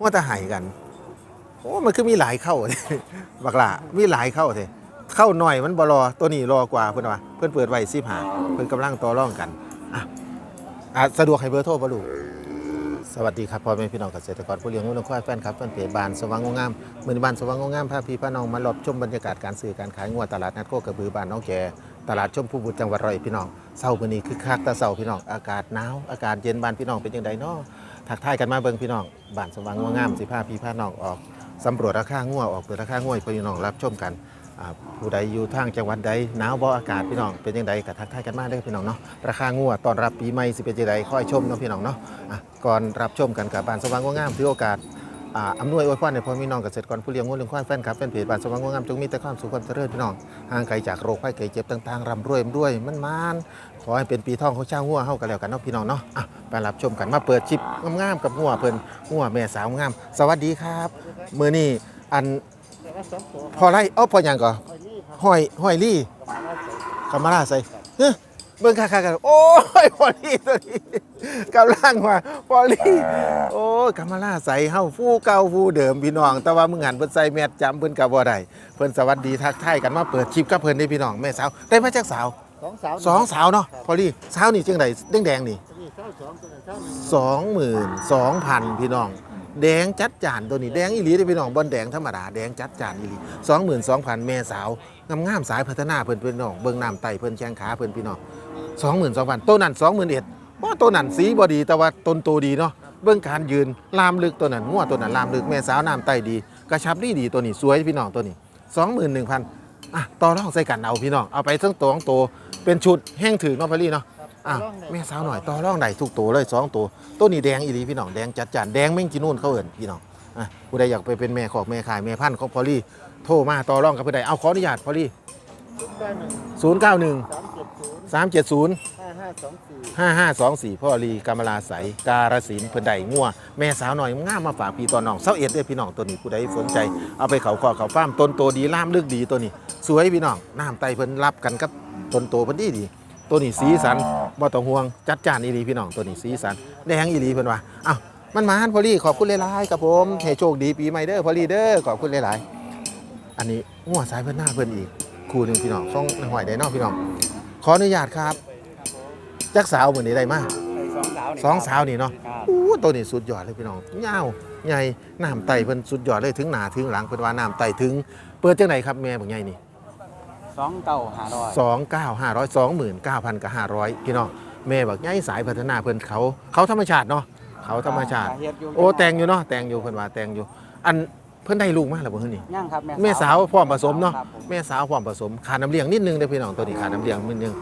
ว่าจะหายกันโอ้มันคือมีหลายเข้าบักล่ามีหลายเข้าเถอะเข้าหน่อยมันบรอตัวนี้รอกว่าเพื่อนว่าเพื่อนเปิดไว้สิบหาเพื่อนกำลังต่อร่องกันอะอะสะดวกให้เบอร์โทรบ่ลูกสวัสดีครับพ่อแม่พี่น้องเกษตรกรผู้เลี้ยงงูนควายแฟนครับแฟนเพจบานสว่างงงามมือนบานสว่างงงามพาพี่พาน้องมาหลบชมบรรยากาศการซื้อการขายงัวตลาดนัดโคกระบือบานน้องแกตลาดชมพูบุตรจังหวัดร้อยพี่น้องเศร้ามื้อนี้คือคักตะเศร้าพี่น้องอากาศหนาวอากาศเย็นบานพี่น้องเป็นยังไงเนาะ ทักทายกันมาเบิ่งพี่น้องบานสว่างงงามสิพาพี่พาน้องออกสำรวจราคางัวออกเปิดราคางัวให้พี่น้องรับชมกันอ่าผู้ใดอยู่ทางจังหวัดใดหนาวบ่อากาศพี่น้องเป็นยังไงก็ทักทายกันมาได้อพี่น้องเนาะราคางัวตอนรับปีใหม่สิเป็นยังไงค่อยชมเนาะพี่น้องเนาะอะก่อนรับชมกันกับบ้านสว่างงัวงามถือโอกาส อ่าอำนวยอวยพรให้พ่อพี่น้องเกษตรกรผู้เลี้ยงงัวเลี้ยงควายแฟนครับแฟนเพจบ้านสว่างงงามจงมีแต่ความสุขความเจริญพี่น้องห่างไกลจากโรคภัยไข้เจ็บต่างๆร่ำรวยด้วยมันมานขอให้เป็นปีทองของชาวงัวเฮากันแล้วกันเนาะพี่น้องเนาะอะไปรับชมกันมาเปิดชิปงามๆกับงัวเพิ่นงัวแม่สาวงามสวัสดีครับมื้อนี้อันพอไรเอ้าพอหยังก่อนห้อยห้อยลี่กำมาลาใส่เฮ้ เบิ่งค่าๆกันโอ้ยพอลี่ตัวนี้กำลังว่าพอลี่โอ้ยกำมาลาใส่เฮาฟู่เก่าฟู่เดิมพี่น้อง แต่ว่ามึงหันเพิ่นใส่แมสจำเพิ่นก็บ่ได้เพิ่นสวัสดีทักทายกันมาเปิดคลิปกับเพิ่นนี่พี่น้องแม่สาวได้มาจากสาวสองสาวสองสาวเนาะพอลี่สาวนี่จังไดแดงๆนี่นี่เศร้าสองตัวนั้นเศร้าหนึ่งสองหมื่นสองพันพี่น้อง แดงจัดจานตัวนี้แดงอีหลีเด้อพี่น้องบนแดงธรรมดาแดงจัดจานอีหลีสองหมื่นสองพันแม่สาวงามงามๆสายพัฒนาเพิ่นเพิ่นน้องเบิ่งน้ำไตเพิ่นแข้งขาเพิ่นพี่น้อง สองหมื่นสองพันตัวนั้นสองหมื่นเอ็ดว่าตัวนั้นสีบ่ดีแต่ว่าต้นโตดีเนาะเบิ่งการยืนลามลึกตัวนั้นงัวตัวนั้นลามลึกแม่สาวน้ำไตดี กระชับดีดีตัวนี้สวยพี่น้องตัวนี้สองหมื่นหนึ่งพันอะต่อรองใส่กันเอาพี่น้องเอาไปทั้งตัวทั้งตัวเป็นชุดแห้งถือเนาะพอลี่เนาะอะแม่สาวหน่อยต่อร่องได้ทุกตัวเลยสองตัวตัวนี้แดงอีหลีพี่น้องแดงจัดจานแดงแม่งกินนู่นเขาเอินพี่น้องอะผู้ใดอยากไปเป็นแม่ขอกแม่ขายแม่พันธุ์ของพอลี่โทรมาต่อร่องกับผู้ใดเอาขออนุญาตพอลี่ เก้าหนึ่งสามเจ็ดศูนย์สามเจ็ดศูนย์ห้าห้าสองสี่ห้าห้าสองสี่พ่อลีกำมลาใสการศิลป์เพิ่นใดงัวแม่สาวหน่อยง่ามมาฝากพี่ตอนน้องเสาเอ็ดเด้อพี่น้องตัวนี้ผู้ใดสนใจ เอาไปเขาคอเขาฟ้าร์มต้นโตดีล่ามลึกดีตัวนี้ สวยพี่น้องน้ำไตเพิ่นรับกันกับต้นโตเพิ่นดีดีตัวนี้สีสันบ่ต้องห่วงจัดจานอีหลีพี่น้องตัวนี้สีสันแดงอีหลีเพิ่นว่าอ้าวมันมาหันพอลี่ขอบคุณหลายๆครับผมให้โชคดีปีใหม่เด้อพอลี่เด้อขอบคุณหลายๆ อันนี้งัวสายเพิ่นหน้าเพิ่นอีก คู่หนึงพี่น้องส่งในหอยได้เนอกพี่น้อง ขออนุญาตครับ จักสาวมื้อนี้ได้มาสองสาวสองสาวนี่เนาะครับอู้ตัวนี้สุดยอดเลยพี่น้องยาวใหญ่น้ำไตเพิ่นสุดยอดเลยถึงหน้าถึงหลังเพิ่นว่าน้ำไตถึง เปิดจังไหนครับแม่บักใหญ่นี่สองเก้าห้าร้อยสองเก้าห้าร้อยสองหมื่นเก้าพันกับห้าร้อยพี่น้องแม่บักใหญ่สายพัฒนาเพิ่นเขา เขาธรรมชาติเนาะเขาธรรมชาติเฮ็ดยู่โอ้แต่งอยู่เนาะแต่งอยู่เพิ่นว่าแต่งอยู่ อันเพิ่นได้ลูกมาแล้วบ่เพิ่นนี่ย่างครับแม่สาวพร้อมผสมเนาะครับผแม่สาวพร้อมผสมขาดน้ำเลี้ยงนิดนึงเด้อพี่น้องตัวนี้ขาดน้ำเลี้ยงนิดนึง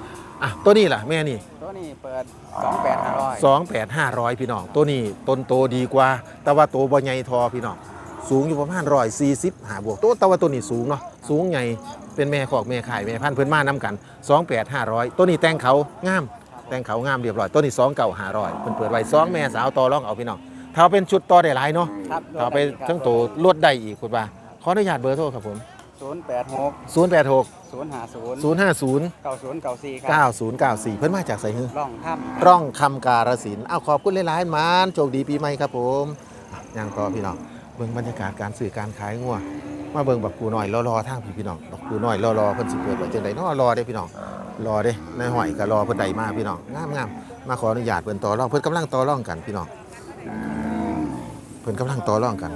อะตัวนี้ล่ะแม่นี่ ตัวนี้เปิดสองแปดห้าร้อยสองแปดห้าร้อยพี่น้อง ตัวนี้ต้นโตดีกว่า แต่ว่าโตบ่ใหญ่ทอพี่น้อง สูงอยู่ประมาณร้อยสี่สิบหาบวกตัวแต่ว่าตัวนี้สูงเนาะ สูงใหญ่ เป็นแม่ขอกแม่ขายแม่พันธุ์เพื่อนมานํกันสองแปดห้าร้อยตัวนี้แต่งเขางาม แต่งเขางามเรียบร้อย ตัวนี้สองเก่าห้าร้อยเพิ่นเปิดไว้สองแม่สาวต่อรองเอาพี่น้อง ถ้าเป็นชุดต่อได้หลายเนาะครับถ้าไปทั้งโตลดได้อีกคุณว่าขออนุญาตเบอร์โทรครับผมศูนย์แปดหกศูนย์แปดหกศูนย์ห้าศูนย์ศูนย์ห้าศูนย์เก้าศูนย์เก้าสี่ครัเก้าศูนย์เก้าสี่เพิ่นมาจากไสฮือ ร่องถ้ร่องคำการสินธุ์เอาขอบคุณหลายๆมานโชคดีปีใหม่ครับผมอะย่างต่อพี่น้องเบิ่งบรรยากาศการสื่อการขายงัวมาเบิ่งบักกูน้อยรอๆทางพี่พี่น้องบักกูน้อยรอๆเพิ่นสิเปิดไว้จังได๋เนาะรอเด้พี่น้องรอเด้นายห้อยก็รอเพิ่นใดมาพี่น้องงามๆมาขออนุญาตเพิ่นต่อรองเพิ่นกำลังต่อรองกันพี่น้องเพิ่นกำลังต่อรองกัน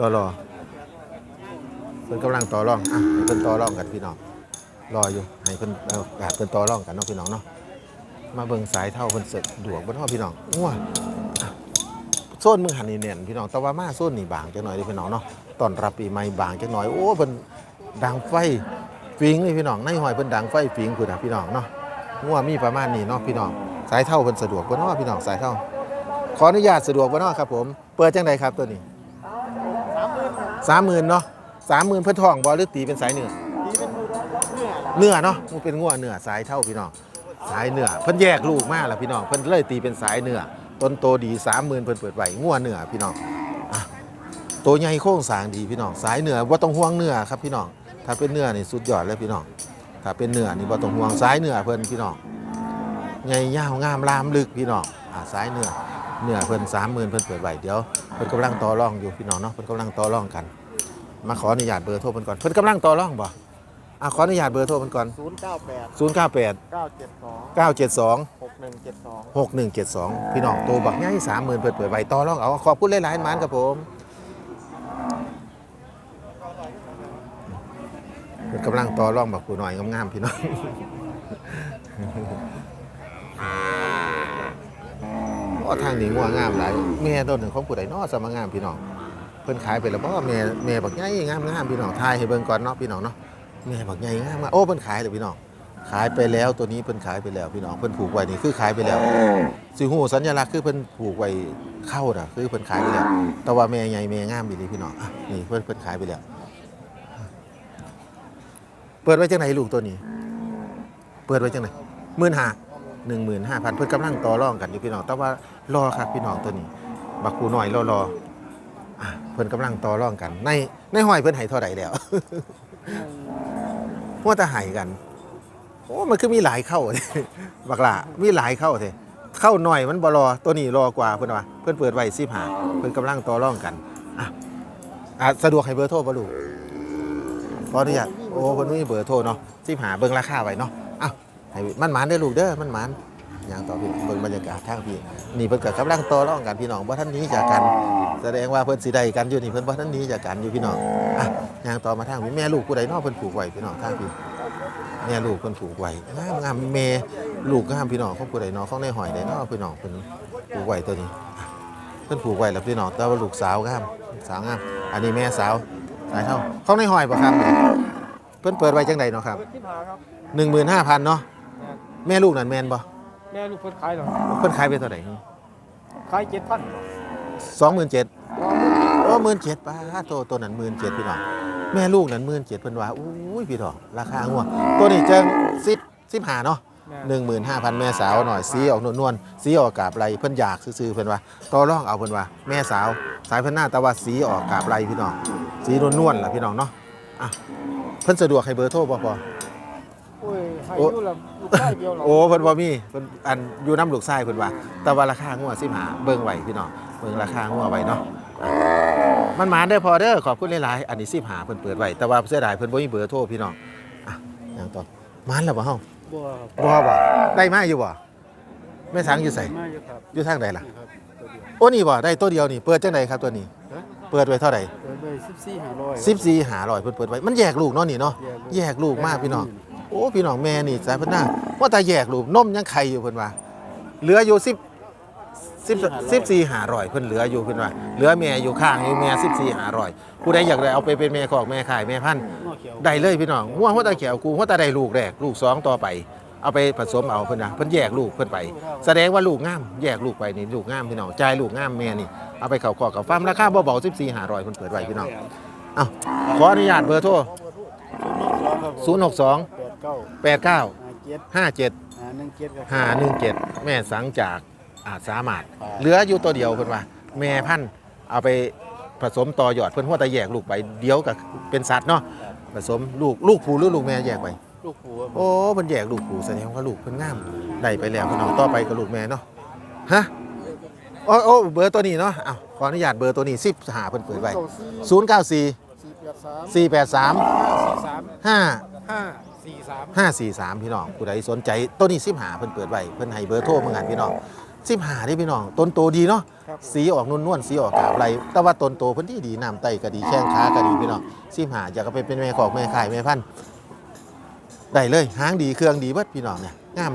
รอรอเพิ่นกำลังต่อรองอะให้เพิ่นต่อรองกันพี่น้องรออยู่ให้เพิ่นเอากาเพิ่นต่อรองกันเนาะพี่น้องเนาะมาเบิ่งสายเท่าเพิ่นเสร็จดวกบ่เนาะพี่น้องงัวอะโซนมือหันนี่เน่นพี่น้องแต่ว่ามาโซนนี่บางจังหน่อยเด้อพี่น้องเนาะตอนรับปีใหม่บางจังหน่อยโอ้เพิ่นดังไฟฟิงเลยพี่น้องในหอยเพิ่นดังไฟฟิงพุ่นน่ะพี่น้องเนาะงัวมีประมาณนี้เนาะพี่น้องสายเท่าเพิ่นสะดวกบ่เนาะพี่น้องสายเท่า ขออนุญาตสะดวกบ่เนาะครับผมเปิดจังไดครับตัวนี้สามหมื่นเนาะสามหมื่นเพิ่นทองบ่หรือตีเป็นสายเหนือเนื้อเนื้อเนาะมันเป็นงัวเนื้อสายเท่าพี่น้องสายเนื้อเพิ่นแยกลูกมาแล้วพี่น้องเพิ่นเลยตีเป็นสายเนื้อต้นโตดีสามหมื่นเพิ่นเปิดไว้งัวเนื้อพี่น้องตัวใหญ่โค้งสางดีพี่น้องสายเนื้อว่าต้องห่วงเนื้อครับพี่น้องถ้าเป็นเนื้อนี่สุดยอดเลยพี่น้องถ้าเป็นเนื้อนี่ว่าต้องห่วงสายเนื้อเพิ่นพี่น้องใหญ่ยาวงามลามลึกพี่น้องอ่าสายเนื้อ เนื้อเพิ่นสามหมื่นเพิ่นเปิดไว้เดี๋ยวเพิ่นกำลังต่อรองอยู่พี่น้องเนาะเพิ่นกำลังต่อรองกัน มาขออนุญาตเบอร์โทรเพิ่นก่อนเพิ่นกำลังต่อรองบ่อะขออนุญาตเบอร์โทรเพิ่นก่อนศูนย์เก้าแปด0 9 8 เก้าเจ็ดสอง9 7 2 หกหนึ่งเจ็ดสอง 6 1 7 2 พี่น้องตัวบักใหญ่สามหมื่นเปิดเปิดไว้ต่อรองเอาขอบคุณหลายๆหมานครับผมเพิ่นกำลังต่อรองบักผู้น้อยงามๆพี่น้อง โอ้ ทางนี้งัวงามหลายแม่ต้นหนึ่งของผู้ใดเนอสมางามพี่น้อง เพิ่นขายไปแล้วบ่แม่แม่บักใหญ่งามงามพี่น้องทายให้เบิ่งก่อนเนาะพี่น้องเนาะแม่บักใหญ่งามมาโอ้เพิ่นขายเลยพี่น้อง ขายไปแล้วตัวนี้เพิ่นขายไปแล้วพี่น้องเพิ่นผูกไว้นี่คือขายไปแล้วสิฮู้สัญลักษณ์คือเพิ่นผูกไว้เข้าน่ะคือเพิ่นขายไปแล้ว แต่ว่าแม่ใหญ่แม่งามอีหลีพี่น้องอะนี่เพิ่นเพิ่นขายไปแล้ว เปิดไว้จังไหนลูกตัวนี้ เปิดไว้จังไหนหมื่นห้า หนึ่งหมื่นห้าพันเพิ่นกำลังต่อรองกันอยู่พี่น้องแต่ว่ารอครับพี่น้องตัวนี้ บักกูหน่อยรอรออะเพิ่นกำลังต่อรองกัน ในในห้อยเพิ่นให้เท่าไหร่แล้วว่าแต่ให้กันโอ้มันคือมีหลายเข้าเลยบักหล่ามีหลายเข้าเลยเข้าหน่อยมันบรอตัวนี้รอกว่าเพิ่นว่าเพิ่นเปิดไว้สิบหาเพิ่อนกำลังต่อรองกันอะอะสะดวกให้เบอร์โทรบ่ลูกขออนุญาตโอ้เพิ่นมีเบอร์โทรเนาะสิบหาเบิ่งราคาไว้เนาะ ให้มันหมานได้อลูกเด้อมันหมานอย่างต่อพี่เบิ่งบรรยากาศทางพี่นี่เพิ่นก็กำลังต่อรองกันพี่น้องบ่ทันหนี้จากกัน แสดงว่าเพิ่นสิได้กันอยู่นี่เพิ่นบ่ทันหนี้จากกันอยู่พี่น้องอะอย่างต่อมาทางพี่แม่ลูกผู้ใดเนาะเพิ่นผูกไว้พี่น้องทางพี่แม่ลูกเพิ่นผูกไว้งามงามแม่ลูกงามพี่น้องของผู้ใดเนาะของในหอยใดเนาะพี่น้องเพิ่นผูกไว้ตัวนี้เพิ่นผูกไว้แล้วพี่น้องแต่ว่าลูกสาวงามสาวงามอันนี้แม่สาวสายเท่าของในหอยบ่ครับ เพิ่นเปิดไว้จังใดเนาะครับ ที่ผาครับ15,000เนาะ แม่ลูกนั่นแม่นบ่แม่ลูกเพิ่นขายหรอเพิ่นขายไปเท่าไหร่ขายเจ็ดพัน27,000โอ้17,000ป้าโตตัวนั้น17,000พี่น้องแม่ลูกนั้น17,000เพิ่นว่าอุ้ยพี่น้องราคางัวตัวนี้เจิง10 15เนาะ15,000แม่สาวหน่อยสีออกนวลๆสีออกกาบไรเพิ่นอยากซื้อๆเพิ่นว่าต่อรองเอาเพิ่นว่าแม่สาวสายเพิ่นหน้าแต่ว่าสีออกกาบไรพี่น้องสีนวลๆล่ะพี่น้องเนาะอะเพิ่นสะดวกให้เบอร์โทรบ่พอโอ้ย ให้โอ้อยู่ละลูกชายเดียวหรอโอ้เพิ่นบ่มีเพิ่นอันอยู่น้ำลูกชายเพิ่นว่า แต่ว่าราคางัว15เบิ่งไว้พี่น้องเบิ่งราคางัวไว้เนาะอะมันหมานเด้อพอเด้อขอบคุณหลายๆอันนี้15เพิ่นเปิดไว้แต่ว่าเสียดายเพิ่นบ่มีเบอร์โทรพี่น้องอะอย่างต่อหมานแล้วบ่เฮาบัวบ่บ่ได้มาอยู่บ่แม่สังอยู่ไสมาอยู่ครับอยู่ทางใดล่ะ นี่ครับตัวเดียวโอ้นี่บ่ได้ตัวเดียวนี่เปิดจังไดครับตัวนี้ ฮะเปิดไว้เท่าไหร่เปิดไปสิบสี่ห้าร้อย สิบสี่หาร้อยเพิ่นเปิดไว้มันแยกลูกเนาะนี่เนาะแยกลูก แยกลูกมากพี่น้อง โอ้พี่น้องแม่นี่สายพันธุ์น้าว่าตาแยกลูกนมยังไข่อยู่เพื่อนว่าเหลืออยู่สิบสิบสิบสี่หาร้อยเพื่อนเหลืออยู่เพื่อนว่าเหลือแม่อยู่ข้างอยู่แม่สิบสี่หาร้อยผู้ใดอยากได้เอาไปเป็นแม่ของแม่ไข่แม่พันธุ์ได้เลยพี่น้องหัวหัวตาเขียวกูหัวตาได้ลูกแรกลูกสองต่อไป เอาไปผสมเอาเพื่อนนะเพิ่นแยกลูกเพื่อนไป แสดงว่าลูกงามแยกลูกไปนี่ลูกงามพี่น้องจ่ายลูกงามแม่นี่เอาไปเข่าคอกับฟาร์มราคาเบาๆสิบสี่หาร้อยเพิ่นเปิดไว้พี่น้องอ้าวขออนุญาตเบอร์โทร062 แปดเก้าห้าเจ็ดห้าหนึ่งเจ็ดแม่สังจากอาสามารถเหลืออยู่ตัวเดียวเพื่อนว่าแม่พันเอาไปผสมต่อยอดเพื่อนหัวตะแยกลูกไปเดียวกับเป็นสัตว์เนาะผสมลูกลูกผูหรือลูกแม่แยกไป ลูกผู้โอ้เพื่อนแยกลูกผูแสดงว่าลูกเพิ่นง่ามได้ไปแล้วพี่น้องต่อไปกับลูกแม่เนาะฮะโอ้โอ้เบอร์ตัวนี้เนาะอาขออนุญาตเบอร์ตัวนี้10หาเพื่อนเปิดไว้ศูนย์เก้าสี่สี่แปดสาม483 ห้าสามห้าห้า สี่สามห้าสี่สามพี่น้องผู้ใดสนใจต้นนี้สิบหาเพิ่นเปิดไว้เพิ่นให้เบอร์โทรมางานพี่น้องสิบหาได้พี่น้องต้นโตดีเนาะครับสีออกนุ่นนวลสีออกกาบไรแต่ว่าต้นโตเพิ่นที่ดีน้ำไตก็ดีแข้งขาก็ดีพี่น้องสิบหาอยากเอาไปเป็นแม่ขอกแม่ขายแม่พันธุ์ได้เลยหางดีเครื่องดีเบิดพี่น้องเนี่ยงาม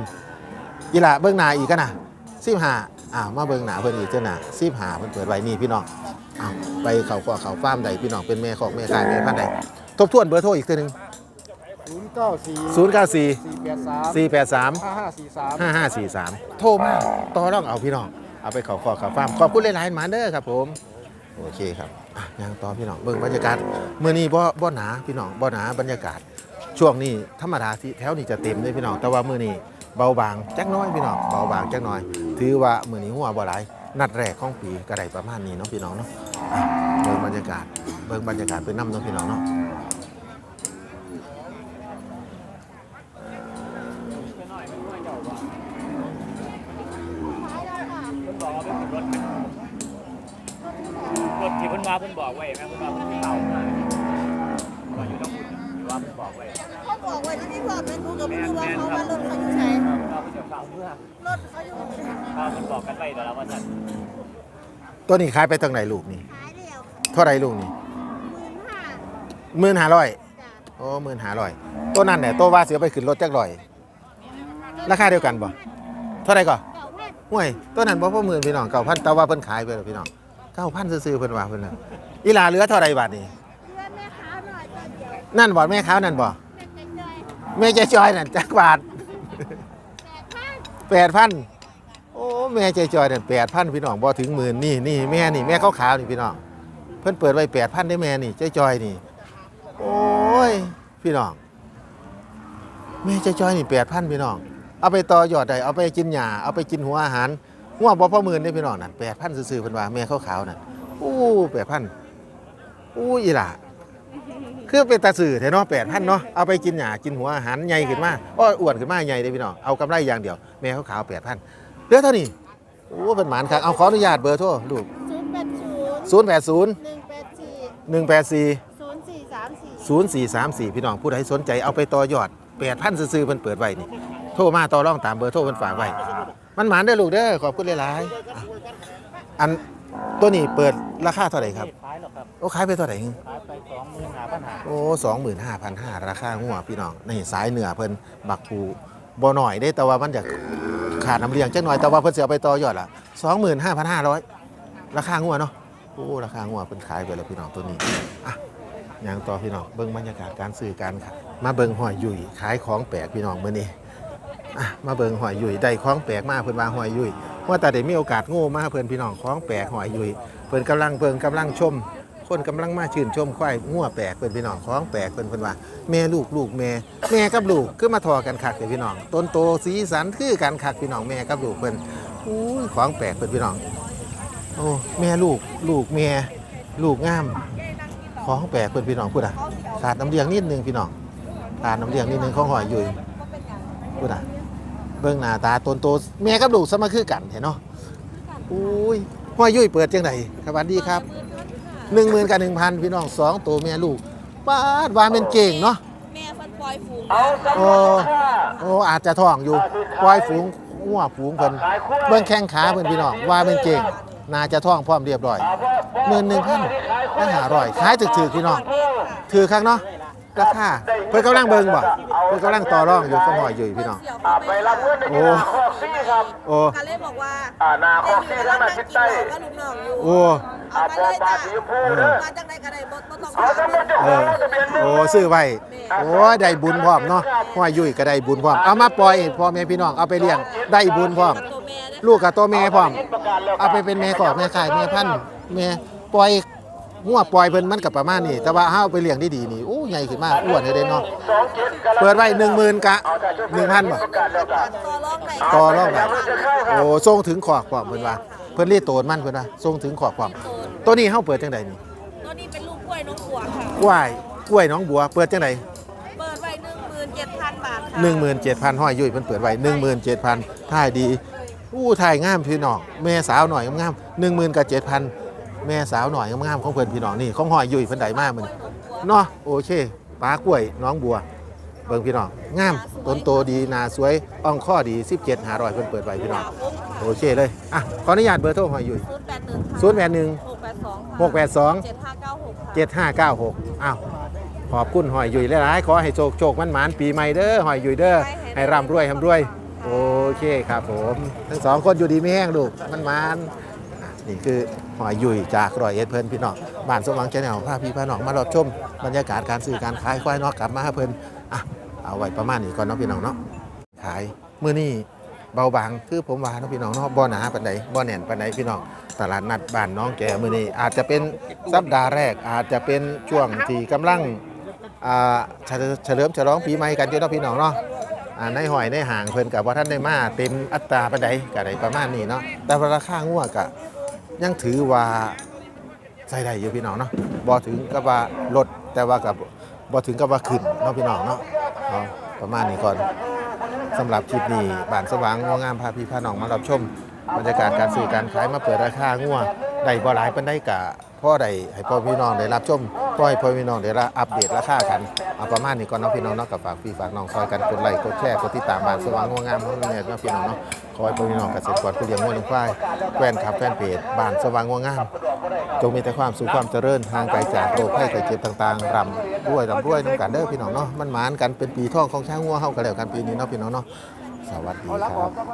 อีหละเบิ่งหน้าอีกกันนะสิบหาอ้าวมาเบิ่งหน้าเพิ่นอีกเจ้าหน้าสิบหาเพิ่นเปิดไว้นี่พี่น้องอ้าวไปเขาขอเขาฟาร์มใดพี่น้องเป็นแม่ขอกแม่ขายแม่พันธุ์ใดทบทวนเบอร์โทรอีกทีหนึง ศูนย์เก้าสี่ศูนย์เก้าสี่สี่แปดสามสี่แปดสามห้าห้าสี่สามห้าห้าสี่สามโทรมาต่อรองเอาพี่น้องเอาไปเขาขอเขาฟาร์มขอบคุณหลายๆหมาเด้อครับผมโอเคครับอะยังต่อพี่น้องเบิ่งบรรยากาศเมื่อนี้บ่บ่หนาพี่น้องบ่หนาบรรยากาศ ช่วงนี้ธรรมดาที่แถวนี้จะเต็มเลยพี่น้องแต่ว่ามื้อนี้เบาบางจักหน้อยพี่น้องเบาบางจักหน้อย ถือว่ามื้อนี้หัวบ่หลายนัดแรกของปีก็ได้ประมาณนี้เนาะพี่น้องเนาะอะเบิ่งบรรยากาศเบิ่งบรรยากาศเป็นน้ำเนาะพี่น้องเนาะ ที่เพิ่นว่าเพิ่นบอกไว้แม่เพิ่นว่าเพิ่นเต่ามาว่าอยู่ต้องคุณหรือว่าเพิ่นบอกไว้ เขาบอกไว้ ที่นี่บอกเป็นรู้กับไม่รู้ว่าเขาว่ารถเขาอยู่ไหนเราเพิ่นจะเต่าวเมื่อรถเขาอยู่ไหนถ้าเพิ่นบอกกันไว้แต่ละว่าซั่นตัวนี้ขายไปตรงไหนลูกนี่ขายเดียวเท่าไรลูกนี่หมื่นห้าหมื่นห้าร้อยโอ้หมื่นห้าร้อยตัวนั้นเนี่ยตัวว่าเสียไปขึ้นรถจักร้อย ราคาเดียวกันบ่เท่าไรก่อนห่วยตัวนั้นบ่พ่อหมื่นพี่น้องเก้าพันแต่ว่าเพิ่นขายไปแล้วพี่น้องเก้าพันซื้อๆเพิ่นว่าเพิ่นน่ะอีลาเหลือเท่าไรบาทนี่เพื่อนแม่ค้าหน่อยตัวเดียวนั่นบ่แม่ค้านั่นบ่ แม่ใจจอยแม่ใจอยนั่นจักบาทแปดพันแปดพันโอ้แม่ใจจอยนั่นแปดพันพี่น้องบ่ถึงหมื่นนี่นี่แม่นี่แม่ขาวๆนี่พี่น้องเพิ่นเปิดไว้แปดพันได้แม่นี่ใจจอยนี่ โอ้ยพี่น้องแม่ใจจอยนี่แปดพันพี่น้องเอาไปต่อยอดได้เอาไปกินหญ้าเอาไปกินหัวอาหารหัวบ่พ่อหมื่นได้พี่น้องนั่นแปดพันซื่อๆเพิ่นว่าแม่ขาวๆนั่นอู้แปดพันอู้อีหล่า คือเป็นตาสื่อแท้เนาะแปดพันเนาะเอาไปกินหญ้ากินหัวอาหารใหญ่ขึ้นมาอ้ออ้วนขึ้นมาใหญ่เลยพี่น้องเอากำไรอย่างเดียว แม่ขาวๆแปดพันเหลือเท่านี้โอ้เป็นหมานครับเอาขออนุญาตเบอร์โทรลูกศูนย์แปดศูนย์0 8 0หนึ่งแปดสี่1 8 4ศูนย์สี่สามสี่ศูนย์สี่สามสี่พี่น้องผู้ใดสนใจเอาไปต่อยอดแปดพันซื้อๆเพิ่นเปิดไว้นี่โทรมาต่อรองตามเบอร์โทรเพิ่นฝากไว้มันหมานได้อลูกเด้อขอบคุณหลายๆอะอันตัวนี้เปิดราคาเท่าไหร่ครับขายหรอกครับโอ้ขายไปเท่าไหร่ขายไป25,000ปัญหา โอ้สองหมื่นห้าพันห้าราคางัวพี่น้องนี่สายเหนือเพิ่นบักผูบ่หน่อยได้แต่ว่ามันจะขาดน้ำเลี้ยงจักหน่อยแต่ว่าเพิ่นเสิเอาไปต่อยอดละสองหมื่นห้าพันห้าร้อยราคางัวเนาะโอ้ราคางัวเพิ่นขายไปแล้วพี่น้องตัวนี้อะอย่างต่อพี่น้องเบิ่งบรรยากาศการซื้อการค่ะ มาเบิ่งหอยยุ่ยขายของแปลกพี่น้องเมื้อนี้อะมาเบิ่งหอยยุยได้ของแปลกมาเพิ่นว่าหอยยุยว่าแต่ได้มีโอกาสโง่มาเพิ่นพี่น้องของแปลกหอยยุยเพิ่นกำลังเบิ่งกำลังชม คนกำลังมาชื่นชมควายงัวแปลกเพิ่นพี่น้องของแปลกเพิ่นเพิ่นว่า แม่ลูกลูกแม่ แม่กับลูกคือมาทอกันคักเด้อพี่น้อง ต้นโตสีสันคือกันคักพี่น้องแม่กับลูกเพิ่นอู้ของแปลกเพิ่นพี่น้อง โอ้แม่ลูกลูกแม่ลูกงามของแปลกเพื่อนพี่น้องพูดอะขาดน้ำเลี้ยงนิดนึงพี่น้องขาดน้ำเลี้ยงนิดนึงของหอยอยู่พูดอะเบิ่งหน้าตาตนโตแม่กับลูกสมาคือกันเห็นเนาะอุ้ยหอยยุ่ยเปิดจังไดสวัสดีครับ หนึ่งหมื่นกับหนึ่งพันพี่น้องสองตัวแม่ลูกป้าดว่าเป็นเก่งเนาะแม่ฟันปล่อยฝูงโอ้โอ้อาจจะท้องอยู่ปล่อยฝูงงัวฝูงเพิ่นเบิ่งแข้งขาเพิ่นพี่น้องว่าเป็นเก่งน่าจะท้องพร้อมเรียบร้อย หมื่นหนึ่งพันได้หาร้อยขายถึกๆพี่น้อง ถือครั้งเนาะ ราคาเพิ่นกำลังเบิ่งบ่เพิ่นกำลังต่อรองอยู่ก็หอยอยู่พี่น้องเสี่ยวไปรับเงินโอ้โอ้กาเล่บอกว่าอ่านาคอกซี่ทั้งนั้นทิศใต้ก็ลูกน้องอยู่โอ้เอามาเลยจ้ะเออมาจากไหนก็ได้บ่บ่ต้องเอาทั้งหมดเจ้าเอของอทะเบียนหนึ่งโอ้ซื้อไว้โอ้ยได้บุญพร้อมเนาะหอยยุ่ยก็ได้บุญพร้อมเอามาปล่อยพ่อแม่พี่น้องเอาไปเลี้ยงได้บุญพร้อม ตัวแม่นะลูกกับตัวแม่พร้อมประกาศแล้วเอาไปเป็นแม่กอกแม่ขายแม่พันธุ์แม่ปล่อย งัวปล่อยเพิ่นมันก็ประมาณนี้แต่ว่าเฮาเอาไปเลี้ยงดีๆนี่โอ้ใหญ่ขึ้นมากอ้วนเลยเด้เนาะสองเจ็ดกะละเปิดไว้10,000กะ1,000บ่ประกาศแล้วกันตัวร้องไหนต่อรองได้โอ้ส่งถึงขอบความเพิ่นว่า เพิ่นรีดโตนมันเพิ่นว่าส่งถึงขอบความ ตัวนี้เฮาเปิดจังไดนี่ตัวนี้เป็นลูกกล้วยน้องบัวค่ะกล้วยกล้วยน้องบัว เปิดจังไดเปิดไว้หนึ่งหมื่นเจ็ดพันบาทค่ะ17,000ห้อยยุ่ยเพิ่นเปิดไว้17,000ถ่ายดีอู้ถ่ายงามพี่น้องแม่สาวหน่อยงามๆ10,000กับ7,000 แม่สาวหน่อยงามๆของเพิ่นพี่น้องนี่ของห้อยยุ่ยเพิ่นได้มามื้อนี้เนาะโอเคปลากล้วยน้องบัว เบิ่งพี่น้องงามต้นโตดีหน้าสวยอ่องข้อดี 17 500เพิ่นเปิดไว้พี่น้องโอเคเลยอะขออนุญาตเบอร์โทรห้อยยุ่ยศูนย์แปดหนึ่งหกแปดสอง081 682เจ็ดห้าเก้าหกค่ะ7596อ้าวขอบคุณหอยยุยหลายๆขอให้โชคโชคมันหมานปีใหม่เด้อหอยยุยเด้อให้ร่ำรวยร่ำรวย โอเคครับผม ทั้งสองคนอยู่ดีไม่แห้งลูกมันหมานอะ นี่คือหอยยุยจากรอยเอ็ดเพิ่นพี่น้องบ้านสมหวังแชนแนลพาพี่พาน้องมารอชมบรรยากาศการซื้อการขายควายนอกกลับมาหาเพิ่นอะเอาไว้ประมาณนี้ก่อนเนาะพี่น้องเนาะขายมื้อนี้เบาบางคือผมว่าเนาะพี่น้องเนาะบ่หนาปานใดบ่แน่นปานใดพี่น้องตลาดนัดบ้านน้องแกมื้อนี้อาจจะเป็นสัปดาห์แรก อาจจะเป็นช่วงที่กำลังอ่าเฉลิเฉลิมฉลองปีใหม่กันอยู่เนาะพี่น้องเนาะอ่าในหอยในห่างเพิ่นกับว่าท่านได้มาเต็มอัตราปานใดก็ได้ประมาณนี้เนาะแต่ว่าราคางัวก็ ยังถือว่าใส่ได้อยู่พี่น้องเนาะบ่ถึงกับว่าลดแต่ว่ากับบ่ถึงกับว่าขึ้นเนาะพี่น้องเนาะประมาณนี้ก่อนสำหรับคลิปนี้บ้านสว่างงวงามพาพี่พาน้องมารับชมบรรยากาศการซื้อการขายมาเปิดราคางัวได้บ่หลายปานใดกะพ่อได้ให้พ่อพี่น้องได้รับชมพ่อให้พ่อพี่น้องได้รับอัปเดตราคากันเอาประมาณนี้ก่อนเนาะพี่น้องเนาะกับฝากพี่ฝากน้องคอยกันกดไลค์กดแชร์กดติดตามบ้านสว่างงวงามของเนี่ยเนาะพี่น้องเนาะ ขอให้พี่น้องเกษตรกรผู้เลี้ยงวัวเลี้ยงควายแฟนขับแฟนเพจบ้านสว่างงวงามจงมีแต่ความสุขความเจริญห่างไกลจากโรคภัยไข้เจ็บต่างๆรำด้วยรำด้วยน้ำกันเด้อพี่น้องเนาะมันหมานกันเป็นปีทองของช้างงัวเฮากันแล้วกันปีนี้เนาะพี่น้องเนาะสวัสดีครับ